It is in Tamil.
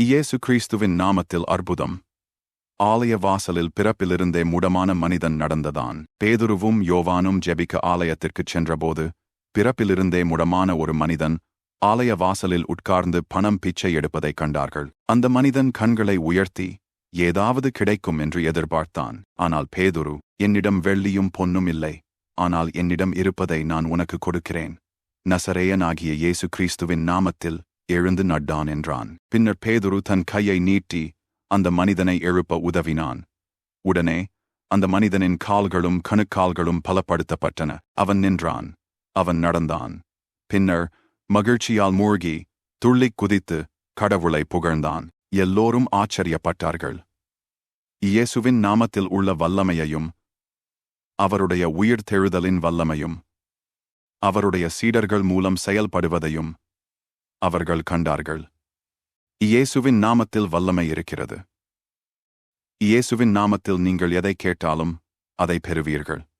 இயேசு கிறிஸ்துவின் நாமத்தில் அற்புதம். ஆலய வாசலில் பிறப்பிலிருந்தே முடமான மனிதன் நடந்ததான். பேதுருவும் யோவானும் ஜெபிக்க ஆலயத்திற்குச் சென்றபோது பிறப்பிலிருந்தே முடமான ஒரு மனிதன் ஆலய வாசலில் உட்கார்ந்து பணம் பிச்சை எடுப்பதைக் கண்டார்கள். அந்த மனிதன் கண்களை உயர்த்தி ஏதாவது கிடைக்கும் என்று எதிர்பார்த்தான். ஆனால் பேதுரு என்னிடம் வெள்ளியும் பொன்னும் இல்லை. ஆனால் என்னிடம் இருப்பதை நான் உனக்கு கொடுக்கிறேன். நசரேயனாகிய இயேசு கிறிஸ்துவின் நாமத்தில் எழுந்து நட்டான் என்றான். பின்னர் பேதுரு தன் கையை நீட்டி அந்த மனிதனை எழுப்ப உதவினான். உடனே அந்த மனிதனின் கால்களும் கணுக்கால்களும் பலப்படுத்தப்பட்டன. அவன் நின்றான். அவன் நடந்தான். பின்னர் மகிழ்ச்சியால் மூழ்கி துள்ளிக் குதித்து கடவுளை புகழ்ந்தான். எல்லோரும் ஆச்சரியப்பட்டார்கள். இயேசுவின் நாமத்தில் உள்ள வல்லமையையும் அவருடைய உயிர் தெழுதலின் வல்லமையும் அவருடைய சீடர்கள் மூலம் செயல்படுவதையும் அவர்கள் கண்டார்கள். இயேசுவின் நாமத்தில் வல்லமை இருக்கிறது. இயேசுவின் நாமத்தில் நீங்கள் எதை கேட்டாலும் அதை பெறுவீர்கள்.